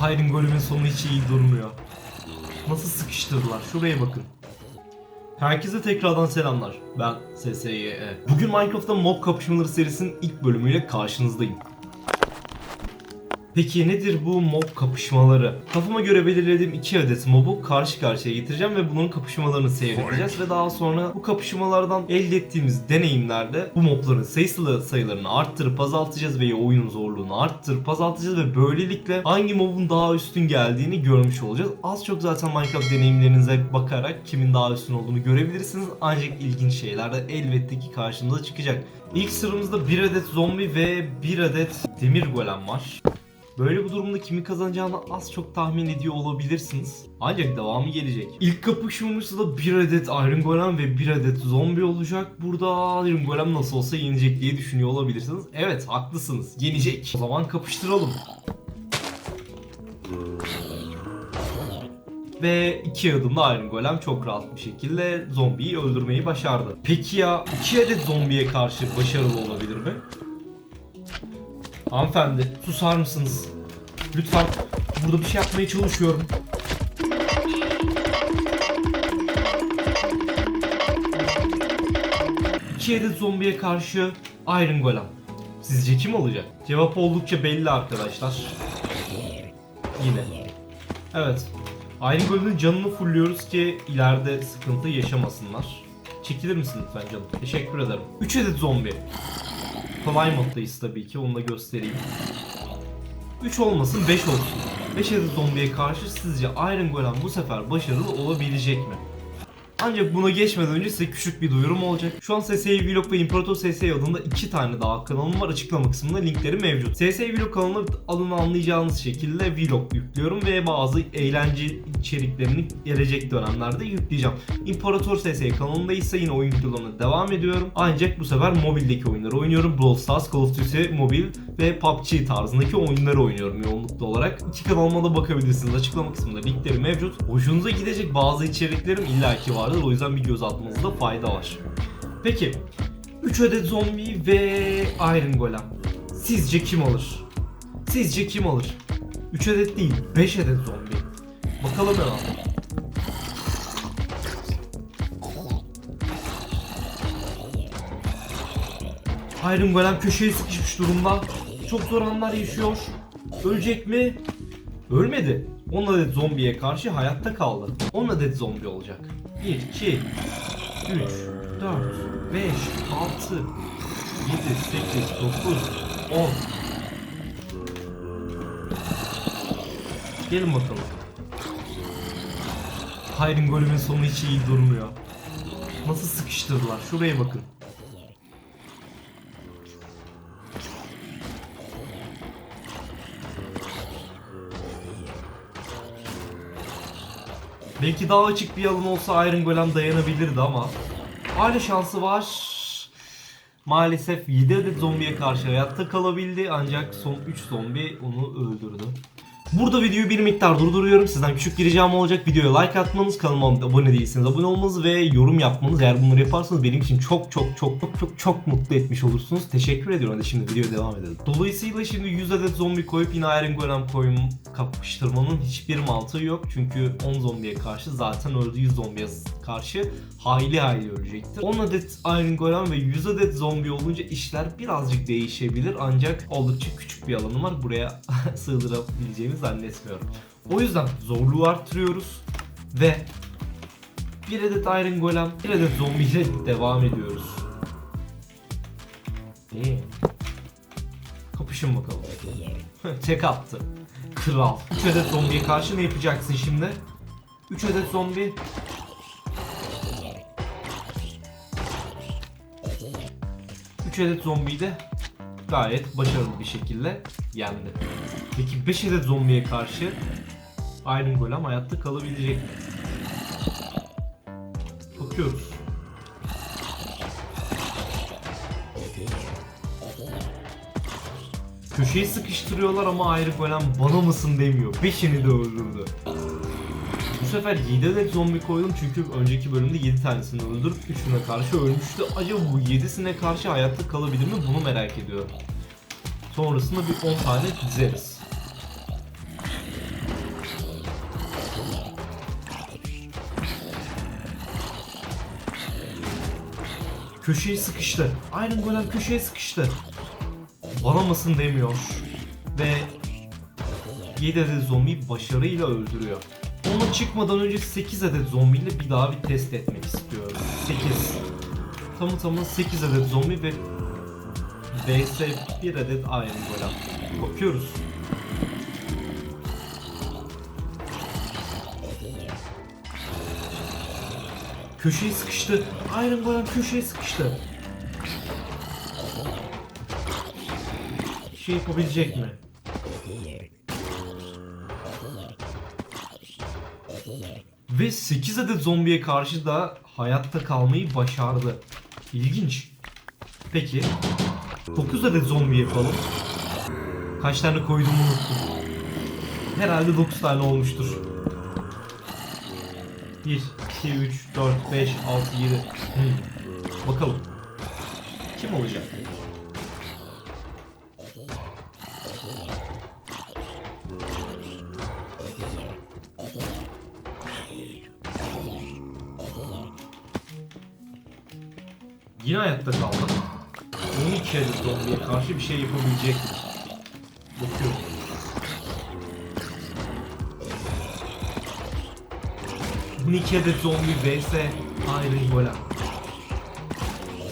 Hayrin golümün sonu hiç iyi durmuyor. Nasıl sıkıştırdılar? Şuraya bakın. Herkese tekrardan selamlar. Ben SSYE. Bugün Minecraft'ta mob kapışmaları serisinin ilk bölümüyle karşınızdayım. Peki nedir bu mob kapışmaları? Kafama göre belirlediğim iki adet mobu karşı karşıya getireceğim ve bunların kapışmalarını seyredeceğiz ve daha sonra bu kapışmalardan elde ettiğimiz deneyimlerde bu mobların sayısını sayılarını arttırıp azaltacağız ve oyunun zorluğunu arttırıp azaltacağız ve böylelikle hangi mobun daha üstün geldiğini görmüş olacağız. Az çok zaten Minecraft deneyimlerinize bakarak kimin daha üstün olduğunu görebilirsiniz. Ancak ilginç şeyler de elbette ki karşımıza çıkacak. İlk sıramızda bir adet zombi ve bir adet demir golem var. Böyle bir durumda kimi kazanacağını az çok tahmin ediyor olabilirsiniz. Ancak devamı gelecek. İlk kapışmamızda da bir adet Iron Golem ve bir adet zombi olacak. Burada Iron Golem nasıl olsa yenecek diye düşünüyor olabilirsiniz. Evet haklısınız. Yenecek. O zaman kapıştıralım. Ve iki adımda Iron Golem çok rahat bir şekilde zombiyi öldürmeyi başardı. Peki ya iki adet zombiye karşı başarılı olabilir mi? Hanımefendi susar mısınız? Lütfen burada bir şey yapmaya çalışıyorum. İki adet zombiye karşı Iron Golem. Sizce kim olacak? Cevap oldukça belli arkadaşlar. Yine. Evet. Iron Golem'in canını fulluyoruz ki ileride sıkıntı yaşamasınlar. Çekilir misin lütfen canım? Teşekkür ederim. 3 adet zombi. Kolay moddayız tabii ki onu da göstereyim. 3 olmasın 5 olsun. 5 adet zombiye karşı sizce Iron Golem bu sefer başarılı olabilecek mi? Ancak buna geçmeden önce size küçük bir duyurum olacak. Şu an SSI Vlog ve İmparator SSI adında iki tane daha kanalım var. Açıklama kısmında linkleri mevcut. SSI Vlog kanalına adını anlayacağınız şekilde vlog yüklüyorum ve bazı eğlence içeriklerini gelecek dönemlerde yükleyeceğim. İmparator SSI kanalında ise yine oyun videolarına devam ediyorum. Ancak bu sefer mobildeki oyunları oynuyorum. Brawl Stars, Call of Duty Mobile ve PUBG tarzındaki oyunları oynuyorum yoğunlukta olarak. İki kanalıma da bakabilirsiniz. Açıklama kısmında linkleri mevcut. Hoşunuza gidecek bazı içeriklerim illaki vardır. O yüzden bir göz atmanızda fayda var. Peki 3 adet zombi ve Iron Golem. Sizce kim alır? Sizce kim alır? 3 adet değil 5 adet zombi. Bakalım hemen. Iron Golem köşeye sıkışmış durumda. Çok zor anlar yaşıyor. Ölecek mi? Ölmedi. 10 adet zombiye karşı hayatta kaldı. 10 adet zombi olacak. 1, 2, 3, 4, 5, 6, 7, 8, 9, 10. Gelin bakalım. Hayrin golümün sonu hiç iyi durmuyor. Nasıl sıkıştırdılar? Şuraya bakın. Belki daha açık bir alan olsa Iron Golem dayanabilirdi ama hala şansı var. Maalesef 7 adet zombiye karşı hayatta kalabildi ancak son 3 zombi onu öldürdü. Burada videoyu bir miktar durduruyorum. Sizden küçük bir ricam olacak. Videoya like atmanız, kanalıma abone değilseniz abone olmanız ve yorum yapmanız. Eğer bunları yaparsanız benim için çok çok çok çok çok çok mutlu etmiş olursunuz. Teşekkür ediyorum. Hadi şimdi videoya devam edelim. Dolayısıyla şimdi 100 adet zombi koyup yine Iron Golem koyum kapıştırmanın hiçbir mantığı yok. Çünkü 10 zombiye karşı zaten öldü 100 zombiye karşı hayli hayli ölecektir. 10 adet Iron Golem ve 100 adet zombi olunca işler birazcık değişebilir ancak oldukça küçük bir alanı var. Buraya sığdırabileceğimi zannetmiyorum. O yüzden zorluğu arttırıyoruz ve bir adet Iron Golem, bir adet zombi ile devam ediyoruz. İyi. Kapışın bakalım. Tek attı. Kral. 3 adet zombiye karşı ne yapacaksın şimdi? 3 adet zombi. Üç adet zombiyi de gayet başarılı bir şekilde yendi. Peki 5 adet zombiye karşı Iron Golem hayatta kalabilecek mi? Bakıyoruz. Köşeyi sıkıştırıyorlar ama Iron Golem bana mısın demiyor. Beşini de öldürdü. Bu sefer 7 adet zombi koydum çünkü önceki bölümde 7 tanesini öldürüp 3'üne karşı ölmüştü. Acaba bu 7'sine karşı hayatta kalabilir mi bunu merak ediyorum. Sonrasında bir 10 tane dizeriz. Köşeyi sıkıştı. Iron Golem köşeye sıkıştı. Banamasın demiyor. Ve 7 adet zombiyi başarıyla öldürüyor. Ona çıkmadan önce 8 adet zombiyle bir daha bir test etmek istiyorum. 8. Tamı tamına 8 adet zombi ve vs 1 adet Iron Golem. Bakıyoruz. Köşeye sıkıştı. Iron Golem köşeye sıkıştı. Şey yapabilecek mi? Ve 8 adet zombiye karşı da hayatta kalmayı başardı. İlginç. Peki. 9 adet zombi yapalım. Kaç tane koydum unuttum. Herhalde 9 tane olmuştur. 1, 2, 3, 4, 5, 6, 7. Hmm. Bakalım. Kim olacak? Yine hayatta kaldı. 12 adet zombiye karşı bir şey yapabilecek mi? 12 adet zombi vs Iron Golem.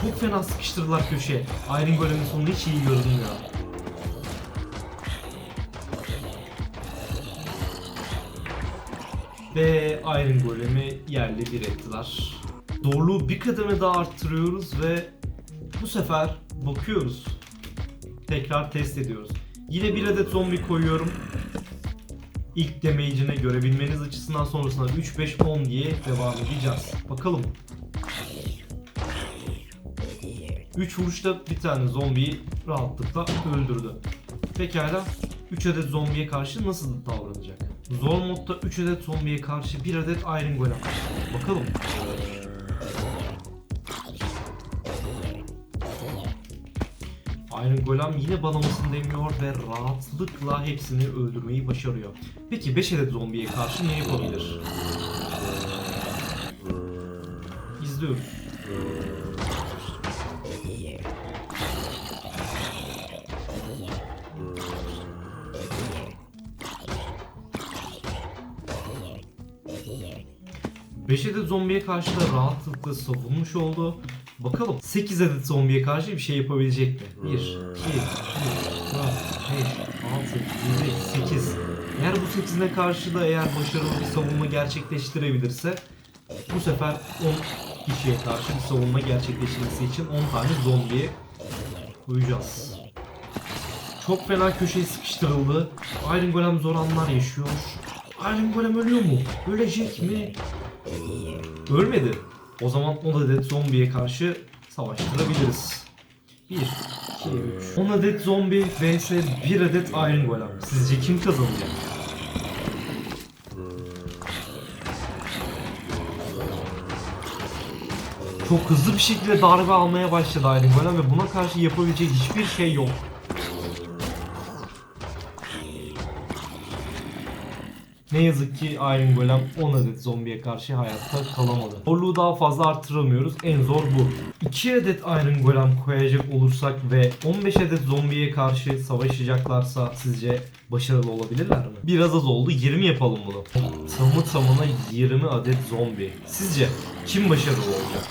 Çok fena sıkıştırdılar köşeye. Iron Golem'in sonunu hiç iyi görünmüyor. Ve Iron Golem'i yerle bir ettiler. Zorluğu bir kademe daha arttırıyoruz ve bu sefer bakıyoruz. Tekrar test ediyoruz. Yine bir adet zombi koyuyorum. İlk damage'ine görebilmeniz açısından sonrasında 3, 5, 10 diye devam edeceğiz. Bakalım. 3 vuruşta bir tane zombiyi rahatlıkla öldürdü. Pekala 3 adet zombiye karşı nasıl davranacak? Zor modda 3 adet zombiye karşı 1 adet Iron Golem. Bakalım. Iron Golem yine banamasını demiyor ve rahatlıkla hepsini öldürmeyi başarıyor. Peki 5 adet zombiye karşı ne yapabilir? İzliyoruz. Beş adet zombiye karşı da rahatlıkla savunmuş oldu. Bakalım 8 adet zombiye karşı bir şey yapabilecek mi? 1, 2, 3, 4, 5, 6, 7, 8. Eğer bu 8'ine karşı da eğer başarılı bir savunma gerçekleştirebilirse bu sefer 10 kişiye karşı bir savunma gerçekleştirmesi için 10 tane zombiye koyacağız. Çok fena köşeye sıkıştırıldı. Iron Golem zor anlar yaşıyor. Iron Golem ölüyor mu? Ölecek mi? Ölmedi. O zaman 10 adet zombiye karşı savaştırabiliriz. 1, 2, 3. 10 adet zombi vs 1 adet Iron Golem. Sizce kim kazanacak? Çok hızlı bir şekilde darbe almaya başladı Iron Golem ve buna karşı yapabileceği hiçbir şey yok. Ne yazık ki Iron Golem 10 adet zombiye karşı hayatta kalamadı. Zorluğu daha fazla arttıramıyoruz. En zor bu. 2 adet Iron Golem koyacak olursak ve 15 adet zombiye karşı savaşacaklarsa sizce başarılı olabilirler mi? Biraz az oldu. 20 yapalım bunu. Tamı tamına 20 adet zombi. Sizce kim başarılı olacak?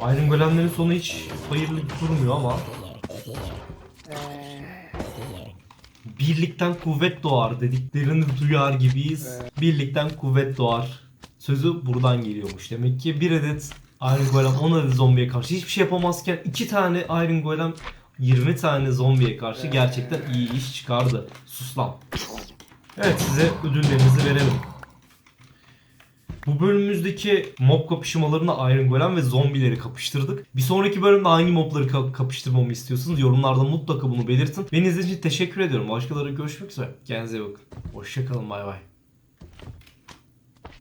Iron Golem'lerin sonu hiç hayırlı durmuyor ama Birlikten kuvvet doğar dediklerini duyar gibiyiz. Birlikten kuvvet doğar. Sözü buradan geliyormuş. Demek ki bir adet Iron Golem 10 adet zombiye karşı hiçbir şey yapamazken iki tane Iron Golem 20 tane zombiye karşı gerçekten iyi iş çıkardı. Sus lan. Evet size ödüllerinizi verelim. Bu bölümümüzdeki mob kapışmalarında Iron Golem ve zombileri kapıştırdık. Bir sonraki bölümde hangi mobları ka- kapıştırmamı istiyorsunuz? Yorumlarda mutlaka bunu belirtin. Beni izlediğiniz için teşekkür ediyorum. Başkaları görüşmek üzere. Kendinize iyi bakın. Hoşçakalın bay bay.